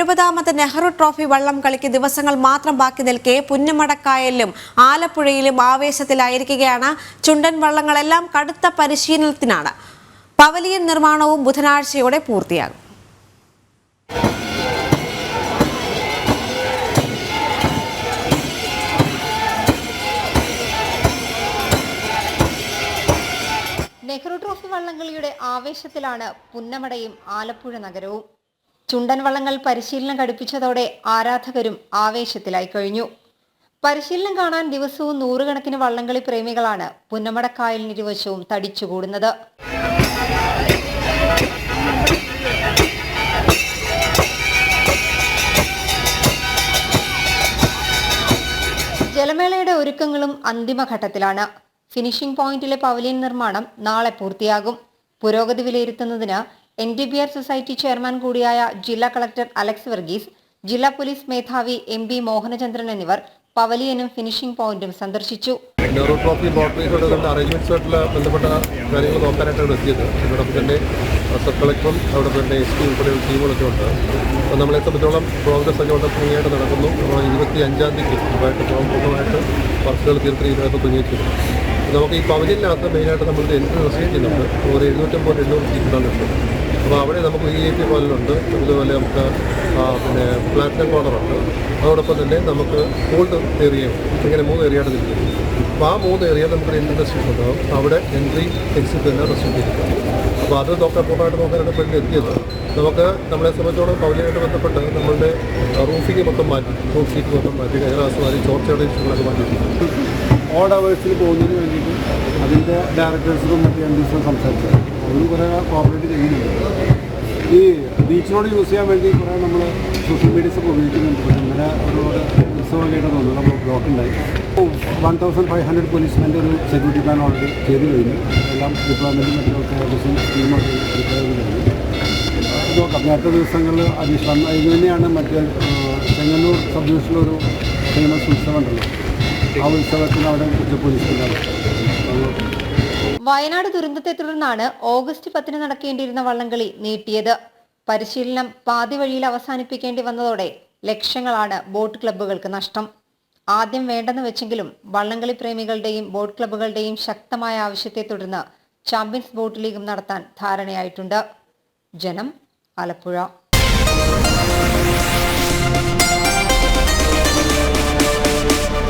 എഴുപതാമത് Nehru trophy വള്ളം കളിക്ക് ദിവസങ്ങൾ മാത്രം ബാക്കി നിൽക്കെ പുന്നമടക്കായലിലും ആലപ്പുഴയിലും ആവേശത്തിലായിരിക്കുകയാണ്. ചുണ്ടൻ വള്ളങ്ങളെല്ലാം കടുത്ത പരിശീലനത്തിനാണ്. പവലിയൻ നിർമ്മാണവും ബുധനാഴ്ചയോടെ പൂർത്തിയാകും. നെഹ്റു ട്രോഫി വള്ളംകളിയുടെ ആവേശത്തിലാണ് പുന്നമടയും ആലപ്പുഴ നഗരവും. ചുണ്ടൻ വള്ളങ്ങൾ പരിശീലനം ഘടിപ്പിച്ചതോടെ ആരാധകരും ആവേശത്തിലായി കഴിഞ്ഞു. പരിശീലനം കാണാൻ ദിവസവും നൂറുകണക്കിന് വള്ളംകളി പ്രേമികളാണ് പുന്നമടക്കായലിനിരുവശവും തടിച്ചുകൂടുന്നത്. ജലമേളയുടെ ഒരുക്കങ്ങളും അന്തിമഘട്ടത്തിലാണ്. ഫിനിഷിംഗ് പോയിന്റിലെ പവലിയൻ നിർമ്മാണം നാളെ പൂർത്തിയാകും. പുരോഗതി വിലയിരുത്തുന്നതിന് N D B R society chairman കൂടിയായ ജില്ലാ കളക്ടർ അലക്സ് വർഗീസ് ജില്ലാ പോലീസ് മേധാവി എം ബി മോഹനചന്ദ്രൻ എന്നിവർ പവലിയനും ഫിനിഷിംഗ് പോയിന്റും സന്ദർശിച്ചു. നെഹ്റു ട്രോഫി ബോട്ടറീസോട് നമ്മുടെ അറേഞ്ച്മെന്റ്സുമായിട്ടുള്ള ബന്ധപ്പെട്ട കാര്യങ്ങൾ നോക്കാനായിട്ടാണ് എത്തിയത്. അതോടൊപ്പം തന്നെ സബ് കളക്ടറും അതോടൊപ്പം തന്നെ എസ് പി ഉൾപ്പെടെയുള്ള ടീമുകളൊക്കെ ഉണ്ട്. അപ്പോൾ നമ്മളെ സംബന്ധിച്ചോളം പ്രോഗ്രസ് ഒക്കെ വളരെ നടക്കുന്നു. ഇരുപത്തി അഞ്ചാം തീയതി ഇതുമായിട്ട് പൂർണമായിട്ട് വർക്കുകൾ തീർത്ത് ഇതിനകത്ത് തുടങ്ങിയിട്ടുണ്ട്. നമുക്ക് ഈ പവലിയനകത്ത് മെയിനായിട്ട് നമ്മൾ എൻട്രി റിസീവ് ചെയ്യുന്നുണ്ട്. ഒരു എഴുന്നൂറ്റമ്പത് എണ്ണൂറ് സീറ്റുകളാണ് ലക്ഷം അപ്പോൾ അവിടെ നമുക്ക് വി ഐ പി പാനലുണ്ട് അതുപോലെ നമുക്ക് പിന്നെ പ്ലാറ്റിനം കോർണറുണ്ട് അതോടൊപ്പം തന്നെ നമുക്ക് ഗോൾഡ് ഏരിയയും ഇങ്ങനെ മൂന്ന് ഏരിയയായിട്ട് തിരിക്കുന്നു അപ്പോൾ ആ മൂന്ന് ഏരിയ നമുക്ക് റെസ്ട്രിക്ഷൻ ഉണ്ടാവും അവിടെ എൻട്രി എക്സിറ്റ് തന്നെ ചെയ്തിരിക്കും അപ്പോൾ അത് നോക്കാൻ പൂർണമായിട്ട് നോക്കാനാണ് പെണ്ണ് എത്തിയത്. നമുക്ക് നമ്മളെ സംബന്ധിച്ചോളം പൗലിയായിട്ട് ബന്ധപ്പെട്ട് നമ്മളുടെ റൂഫിങ് മൊത്തം മാറ്റി റൂഫ് ഷീറ്റ് മൊത്തം മാറ്റി കൈലാസ് മാറ്റി ചോർച്ചയുടെ ഇഷ്യൂകളൊക്കെ മാറ്റിയിട്ടുണ്ട് ഓഡ് അവേഴ്സിൽ പോകുന്നതിന് വേണ്ടിയിട്ട് അതിന്റെ ഡയറക്ടേഴ്സിനും മറ്റ് എം ഡിസിനും അവർ കുറേ കോപ്പറേറ്റ് ചെയ്യുന്നുണ്ട്. ഈ ബീച്ചിനോട് യൂസ് ചെയ്യാൻ വേണ്ടി കുറേ നമ്മൾ സോഷ്യൽ മീഡിയസ് ഒക്കെ ഉപയോഗിക്കുന്നുണ്ട്. പക്ഷേ ഇന്നലെ ഒരുപാട് ഉത്സവമായിട്ട് തോന്നുന്നു. നമ്മൾ ബ്ലോക്ക് ഉണ്ടായി. വൺ തൗസൻഡ് ഫൈവ് ഹൺഡ്രഡ് പോലീസ്മെന്റെ ഒരു സെക്യൂരിറ്റി പ്ലാൻ ഓൾറെഡി ചെയ്ത് കഴിഞ്ഞു. എല്ലാം ഡിപ്ലോയ്മെന്റും മറ്റൊക്കെ ഏകദേശം സ്കീമൊക്കെ നോക്കാം. നേരത്തെ ദിവസങ്ങളിൽ അഡീഷണൽ ഇത് തന്നെയാണ് മറ്റേ ചെങ്ങന്നൂർ സബ് ഡിവിഷനിലൊരു ഫേമസ് ഉത്സവം ഉണ്ടല്ലോ. ആ ഉത്സവത്തിന് അവിടെ പോലീസ് വയനാട് ദുരന്തത്തെ തുടർന്നാണ് ഓഗസ്റ്റ് പത്തിന് നടക്കേണ്ടിയിരുന്ന വള്ളംകളി നീട്ടിയത്. പരിശീലനം പാതി വഴിയിൽ അവസാനിപ്പിക്കേണ്ടി വന്നതോടെ ലക്ഷങ്ങളാണ് ബോട്ട് ക്ലബ്ബുകൾക്ക് നഷ്ടം. ആദ്യം വേണ്ടെന്ന് വെച്ചെങ്കിലും വള്ളംകളി പ്രേമികളുടെയും ബോട്ട് ക്ലബ്ബുകളുടെയും ശക്തമായ ആവശ്യത്തെ തുടർന്ന് ചാമ്പ്യൻസ് ബോട്ട് ലീഗും നടത്താൻ ധാരണയായിട്ടുണ്ട്. ജനം ആലപ്പുഴ.